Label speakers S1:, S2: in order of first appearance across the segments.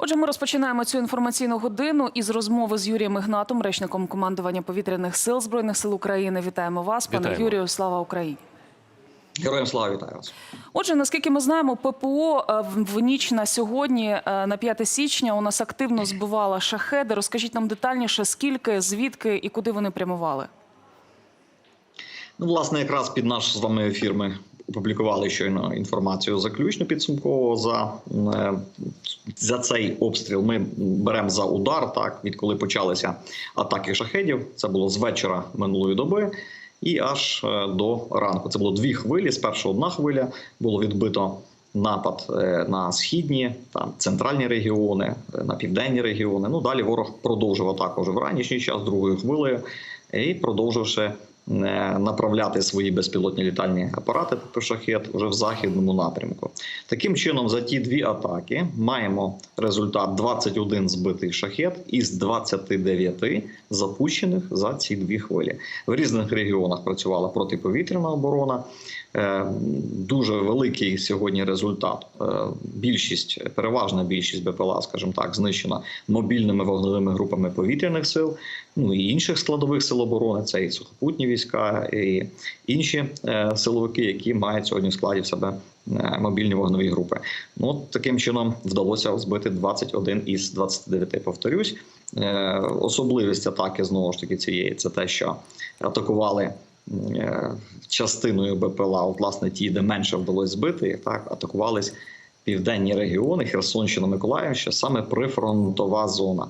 S1: Отже, ми розпочинаємо цю інформаційну годину із розмови з Юрієм Ігнатом, речником командування повітряних сил збройних сил України. Вітаємо вас, пане Юрію. Слава Україні.
S2: Героям слава вітаю вас.
S1: Отже, наскільки ми знаємо, ППО е, в ніч на сьогодні, е, на 5 січня, у нас активно збивала шахеди. Розкажіть нам детальніше, скільки, звідки і куди вони прямували.
S2: Ну, власне, якраз під наш з вами ефір ми опублікували щойно інформацію заключно підсумково за, е, за цей обстріл. Ми беремо за удар, так відколи почалися атаки шахедів. Це було з вечора минулої доби. І аж е, до ранку. Це було дві хвилі. Спершу одна хвиля було відбито напад е, на східні, там центральні регіони, на південні регіони. Ну далі ворог продовжив атаку вже в ранішній час, другою хвилею, і продовживши направляти свої безпілотні літальні апарати по шахет вже в західному напрямку. Таким чином, за ті дві атаки маємо результат 21 збитий шахет із 29 запущених за ці дві хвилі. В різних регіонах працювала протиповітряна оборона. Е, Дуже великий сьогодні результат. Е, Більшість, переважна більшість БПЛА, скажімо так, знищена мобільними вогневими групами повітряних сил, ну і інших складових сил оборони. Це і сухопутні війська, і інші е, силовики, які мають сьогодні в складі в себе е, мобільні вогневі групи. Ну таким чином вдалося збити 21 із 29. Повторюсь, Е, особливість атаки знову ж таки цієї це те, що атакували частиною БПЛА, от, власне, ті, де менше вдалося збити, так атакувались південні регіони, Херсонщина, Миколаївщина, саме прифронтова зона.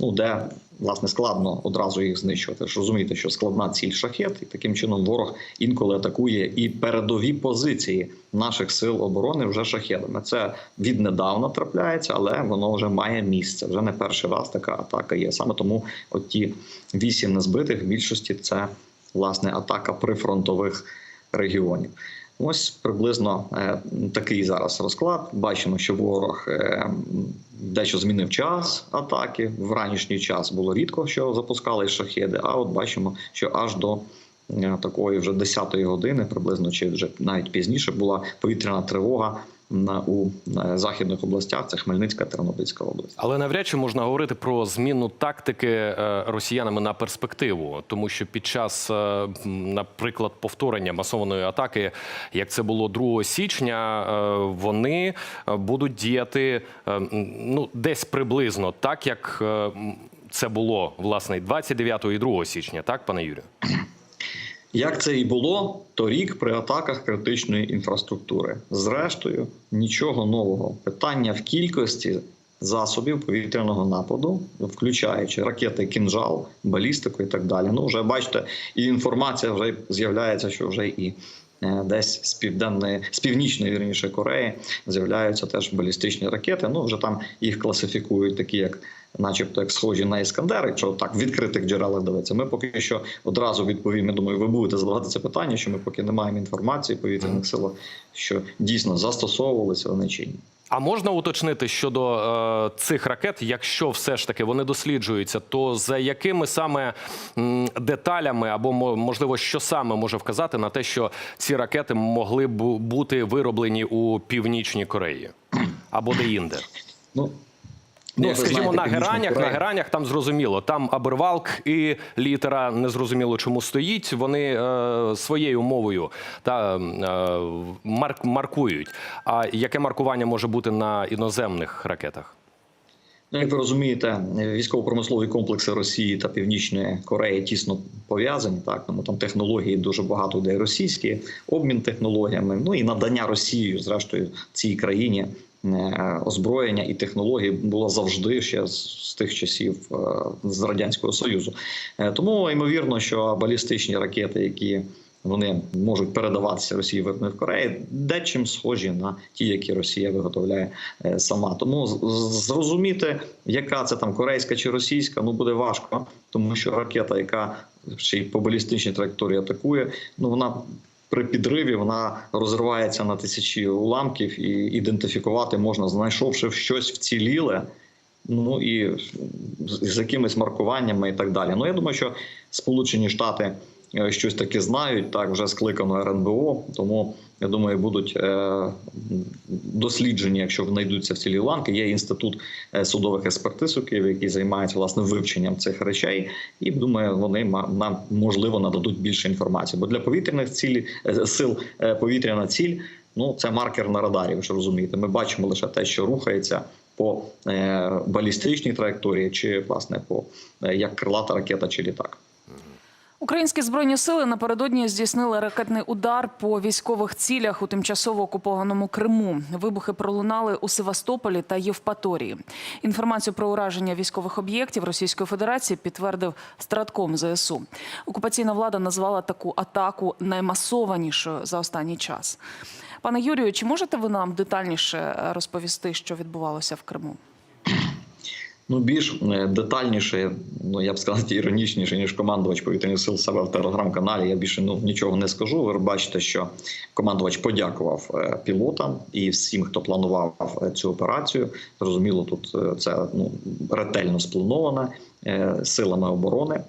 S2: Ну, де власне складно одразу їх знищувати. Ж розумієте, що складна ціль шахет, і таким чином ворог інколи атакує і передові позиції наших сил оборони вже шахедами. Це віднедавна трапляється, але воно вже має місце. Вже не перший раз така атака є. Саме тому от ті вісім незбитих в більшості це власне атака прифронтових регіонів. Ось приблизно е, такий зараз розклад. Бачимо, що ворог е, дещо змінив час атаки. В ранішній час було рідко, що запускали шахеди. А от бачимо, що аж до е, такої вже 10-ї години, приблизно чи вже навіть пізніше, була повітряна тривога на у західних областях. Це Хмельницька, Тернопільська область.
S3: Але навряд чи можна говорити про зміну тактики е, росіянами на перспективу, тому що під час, е, наприклад, повторення масованої атаки, як це було 2 січня, е, вони будуть діяти ну десь приблизно так, як це було власне і 29 і 2 січня, так, пане Юрію?
S2: Як це і було торік при атаках критичної інфраструктури. Зрештою, нічого нового. Питання в кількості засобів повітряного нападу, включаючи ракети кінжал, балістику і так далі. Ну, вже бачите, і інформація вже з'являється, що вже і десь з південної з північної вірніше Кореї з'являються теж балістичні ракети. Ну вже там їх класифікують такі, як. Начебто, як схожі на іскандери, якщо так в відкритих джерелах дивиться. Ми поки що одразу відповім. Я думаю, ви будете задавати це питання, що ми поки не маємо інформації повітряних сил, що дійсно застосовувалися вони чи ні.
S3: А можна уточнити щодо е, цих ракет, якщо все ж таки вони досліджуються, то за якими саме м, деталями або мо- можливо, що саме може вказати на те, що ці ракети могли б бути вироблені у північній Кореї або де-інде?
S2: Ну
S3: Ну,
S2: ви
S3: скажімо,
S2: знаєте,
S3: на геранях, на геранях там зрозуміло. Там абервалк і літера незрозуміло чому стоїть. Вони е, своєю мовою та е, марк, маркують. А яке маркування може бути на іноземних ракетах?
S2: Ну, як ви розумієте, військово-промислові комплекси Росії та Північної Кореї тісно пов'язані. Так тому там технології дуже багато йде російські, обмін технологіями. Ну і надання Росією, зрештою, цій країні озброєння і технології було завжди ще з, тих часів е, з радянського союзу. Е, Тому ймовірно, що балістичні ракети, які вони можуть передаватися Росії в Кореї, дечим схожі на ті, які Росія виготовляє е, сама. Тому зрозуміти, яка це там корейська чи російська, ну буде важко, тому що ракета, яка ще й по балістичній траєкторії атакує, ну вона. При підриві вона розривається на тисячі уламків, і ідентифікувати можна, знайшовши щось вціліле, ну і з якимись маркуваннями і так далі. Ну я думаю, що Сполучені Штати е, щось таке знають, так вже скликано РНБО, тому я думаю, будуть е, досліджені, якщо знайдуться в цілі ланки. Є інститут е, судових експертиз у Києві, який займається власне вивченням цих речей, і думаю, вони нам можливо нададуть більше інформації. Бо для повітряних цілі е, сил повітряна ціль ну це маркер на радарі. Ви ж розумієте. Ми бачимо лише те, що рухається по балістичній траєкторії, чи власне по як крилата ракета чи літак.
S1: Українські збройні сили напередодні здійснили ракетний удар по військових цілях у тимчасово окупованому Криму. Вибухи пролунали у Севастополі та Євпаторії. Інформацію про ураження військових об'єктів Російської Федерації підтвердив стратком ЗСУ. Окупаційна влада назвала таку атаку наймасованішою за останній час. Пане Юрію, чи можете ви нам детальніше розповісти, що відбувалося в Криму?
S2: Ну, більш е, детальніше, ну я б сказав, іронічніше, ніж командувач повітряних сил себе в телеграм-каналі. Я більше ну нічого не скажу. Ви бачите, що командувач подякував е, пілотам і всім, хто планував е, цю операцію. Зрозуміло, тут це ну ретельно сплановане е, силами оборони.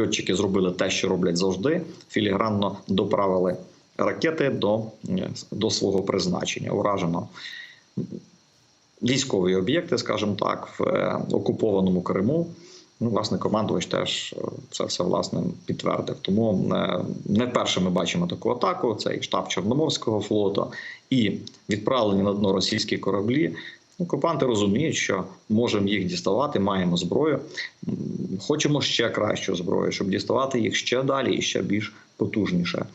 S2: Льотчики зробили те, що роблять завжди. Філігранно доправили ракети до, до свого призначення. Уражено військові об'єкти, скажімо так, в е, окупованому Криму. Ну, власне, командувач теж е, це все власне підтвердив. Тому е, не вперше ми бачимо таку атаку. Це і штаб Чорноморського флоту, і відправлені на дно російські кораблі. Окупанти розуміють, що можемо їх діставати, маємо зброю. Хочемо ще кращу зброю, щоб діставати їх ще далі і ще більш потужніше.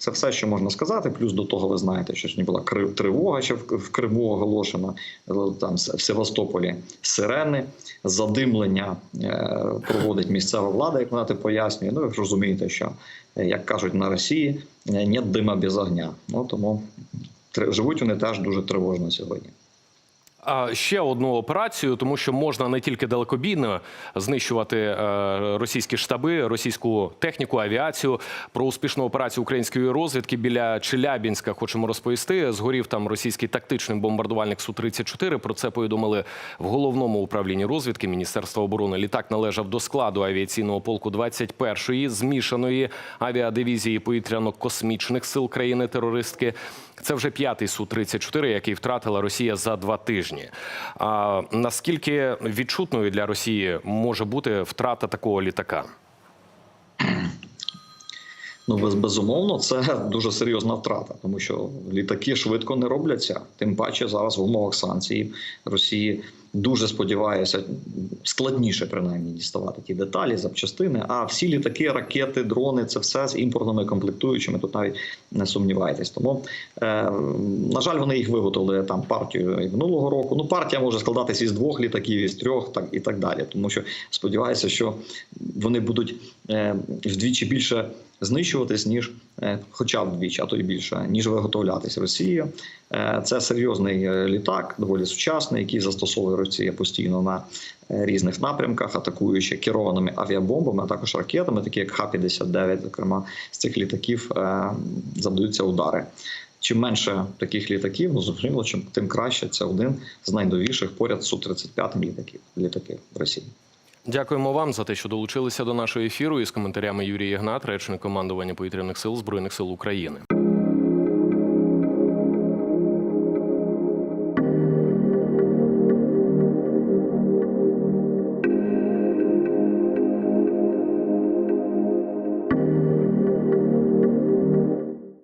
S2: Це все, що можна сказати. Плюс до того, ви знаєте, що не була тривога, що в, Криму оголошена. е, Там в Севастополі сирени, задимлення е, проводить місцева влада, як вона те пояснює. Ну ви ж розумієте, що е, як кажуть на Росії, ні дима без огня. Ну тому живуть вони теж дуже тривожно сьогодні.
S3: Ще одну операцію, тому що можна не тільки далекобійно знищувати е, російські штаби, російську техніку, авіацію. Про успішну операцію української розвідки біля Челябінська хочемо розповісти. Згорів там російський тактичний бомбардувальник су 34 Про це повідомили в головному управлінні розвідки Міністерства оборони. Літак належав до складу авіаційного полку 21-ї змішаної авіадивізії повітряно-космічних сил країни-терористки. Це вже п'ятий су 34 який втратила Росія за два тижні. А наскільки відчутною для Росії може бути втрата такого літака?
S2: Ну, без, безумовно, це дуже серйозна втрата, тому що літаки швидко не робляться. Тим паче зараз в умовах санкцій Росії дуже сподіваюся, складніше принаймні діставати ті деталі, запчастини. А всі літаки, ракети, дрони це все з імпортними комплектуючими. Тут навіть не сумнівайтесь. Тому е, на жаль, вони їх виготовили там партію і минулого року. Ну, партія може складатися із двох літаків, із трьох, так і так далі. Тому що сподіваюся, що вони будуть е, вдвічі більше знищуватись, ніж хоча б вдвічі, а то й більше, ніж виготовлятись Росією. Е, Це серйозний е, літак, доволі сучасний, який застосовує Росія постійно на е, різних напрямках, атакуючи керованими авіабомбами, а також ракетами, такі як Х-59, зокрема, з цих літаків е, завдаються удари. Чим менше таких літаків, ну зрозуміло, чим тим краще. Це один з найновіших поряд з Су-35 літаків літаків в Росії.
S3: Дякуємо вам за те, що долучилися до нашого ефіру із коментарями Юрій Ігнат, речник командування повітряних сил збройних сил України.